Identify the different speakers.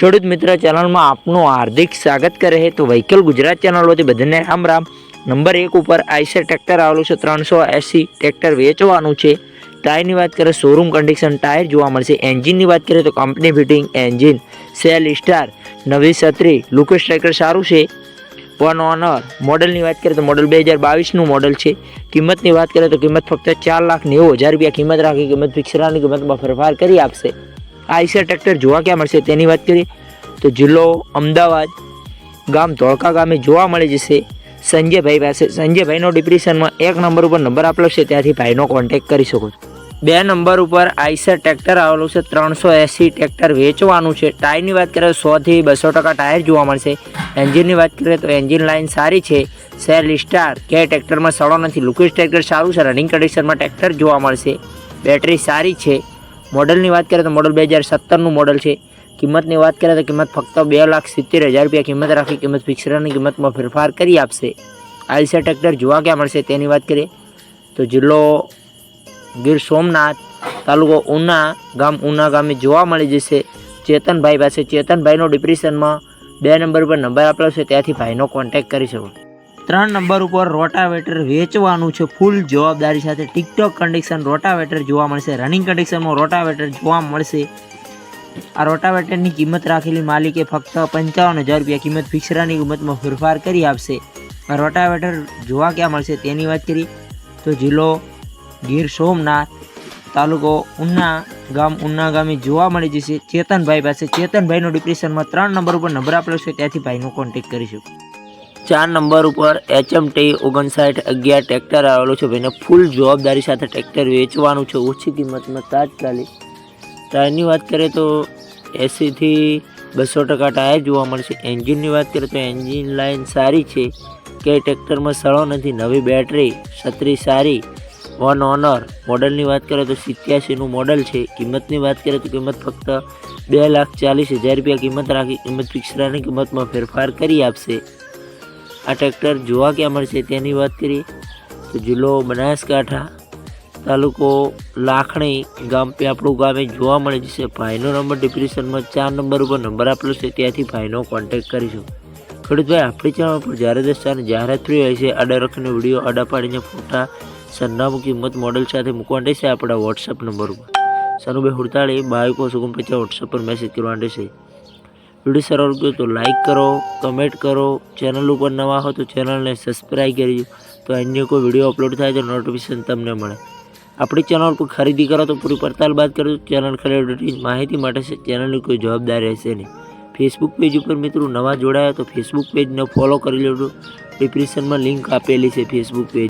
Speaker 1: ખેડૂત મિત્ર ચેનલમાં આપનું હાર્દિક સ્વાગત કરે છે. તો વ્હીકલ ગુજરાત ચેનલ વતી બધાને રામ રામ. નંબર એક ઉપર આઈસર ટ્રેક્ટર આવેલું છે, ત્રણસો એંસી ટ્રેક્ટર વેચવાનું છે. ટાયરની વાત કરીએ શોરૂમ કન્ડિશન ટાયર જોવા મળશે. એન્જિનની વાત કરીએ તો company fitting engine self start નવી છત્રી લુકેશ ટ્રેક્ટર સારું છે. વન ઓનર મોડલની વાત કરીએ તો મોડલ બે હજાર બાવીસનું મોડલ છે. કિંમતની વાત કરીએ તો કિંમત ફક્ત ચાર લાખ નેવું હજાર રૂપિયા કિંમત રાખી, કિંમત ફિક્સરાની કિંમતમાં ફેરફાર કરી આપશે. આઈસર ટ્રેક્ટર જોવા ક્યાં મળશે તેની વાત કરીએ તો જિલ્લો અમદાવાદ ગામ ધોળકા ગામે જોવા મળી જશે. સંજયભાઈ પાસે સંજયભાઈનો ડિપ્રેશનમાં એક નંબર ઉપર નંબર આપેલો છે, ત્યાંથી ભાઈનો કોન્ટેક કરી શકો છો. બે નંબર ઉપર આઈસર ટ્રેક્ટર આવેલું છે, ત્રણસો એંસી ટ્રેક્ટર વેચવાનું છે. ટાયરની વાત કરીએ તો સોથી બસો ટકા ટાયર જોવા મળશે. એન્જિનની વાત કરીએ તો એન્જિન લાઇન સારી છે. સેલ સ્ટાર કે ટ્રેક્ટરમાં સડો નથી. લુકેશ ટ્રેક્ટર સારું છે, રનિંગ કન્ડિશનમાં ટ્રેક્ટર જોવા મળશે. બેટરી સારી છે. મોડલની વાત કરીએ તો મોડલ બે હજાર સત્તરનું મોડલ છે. કિંમતની વાત કરીએ તો કિંમત ફક્ત બે લાખ સિત્તેર હજાર રૂપિયા. કિંમત રાખી, કિંમત ફિક્સરની કિંમતમાં ફેરફાર કરી આપશે. આઈસર ટ્રેક્ટર જોવા ક્યાં મળશે તેની વાત કરીએ તો જિલ્લો ગીર સોમનાથ તાલુકો ઉના ગામ, ઉના ગામે જોવા મળી જશે. ચેતનભાઈ પાસે, ચેતનભાઈનો ડિપ્રેશનમાં બે નંબર પર નંબર આપેલો છે. ત્યાંથી ભાઈનો કોન્ટેક કરી શકો. ત્રણ નંબર ઉપર રોટાવેટર વેચવાનું છે. ફૂલ જવાબદારી સાથે ટિકટોક કન્ડિશન રોટાવેટર જોવા મળશે. રનિંગ કન્ડિશનમાં રોટાવેટર જોવા મળશે. આ રોટાવેટરની કિંમત રાખેલી માલિકે ફક્ત પંચાવન હજાર રૂપિયા કિંમત ફિક્સરાની કિંમતમાં ફેરફાર કરી આપશે. આ રોટાવેટર જોવા ક્યાં મળશે તેની વાત કરી તો જિલ્લો ગીર સોમનાથ તાલુકો ઉના ગામ, ઉના ગામે જોવા મળી જશે. ચેતનભાઈ પાસે. ચેતનભાઈનો ડિપ્રેશનમાં ત્રણ નંબર ઉપર નંબર આપેલો છે. ત્યાંથી ભાઈનો કોન્ટેક્ટ કરીશું. ચાર નંબર ઉપર એચએમટી ઓગણસાઠ અગિયાર ટ્રેક્ટર આવેલું છે ભાઈને. ફૂલ જવાબદારી સાથે ટ્રેક્ટર વેચવાનું છે. ઓછી કિંમતમાં તાત્કાલિક. ટાયરની વાત કરીએ તો એંસીથી બસો ટકા ટાયર જોવા મળશે એન્જિનની વાત કરીએ તો એન્જિન લાઇન સારી છે. કે ટ્રેક્ટરમાં સળો નથી. નવી બેટરી છત્રી સારી. વન ઓનર મોડલની વાત કરીએ તો સિત્યાસીનું મોડલ છે. કિંમતની વાત કરીએ તો કિંમત ફક્ત બે લાખ ચાલીસ હજાર રૂપિયા કિંમત રાખી. કિંમત પિક્સરાની કિંમતમાં ફેરફાર કરી આપશે. આ ટ્રેક્ટર જોવા ક્યાં મળશે તેની વાત કરીએ તો જિલ્લો બનાસકાંઠા તાલુકો લાખણી ગામ આપણું ગામે જોવા મળી જશે ભાઈનો નંબર ડિપ્રેશનમાં ચાર નંબર ઉપર નંબર આપેલો છે. ત્યાંથી ભાઈનો કોન્ટેક કરીશું. ખેડૂતભાઈ, આપણી ચેનલ પર જ્યારે દસ્તાની જાહેરાત થઈ હોય છે આડા રખીને વીડિયો આડા પાડીને ફોટા, સરનામું, કિંમત મોડલ સાથે મૂકવા છે આપણા વોટ્સઅપ નંબર ઉપર. સનુભાઈ હુડતાળી બાવીકો સુગમ પચાસ વોટ્સઅપ પર મેસેજ કરવા છે. વીડિયો સારો લાગ્યો તો લાઈક કરો કમેન્ટ કરો. ચેનલ ઉપર નવા હો તો ચેનલને સબસ્ક્રાઈબ કરજો તો અન્ય કોઈ વીડિયો અપલોડ થાય તો નોટિફિકેશન તમને મળે. આપણી ચેનલ પર ખરીદી કરો તો પૂરી પડતાલ બાદ કરજો. ચેનલ ખરીદી માહિતી માટે ચેનલની કોઈ જવાબદારી રહેશે નહીં. ફેસબુક પેજ ઉપર મિત્રો નવા જોડાયા તો ફેસબુક પેજને ફોલો કરી લેજો. ડિસ્ક્રિપ્શનમાં લિંક આપેલી છે ફેસબુક પેજ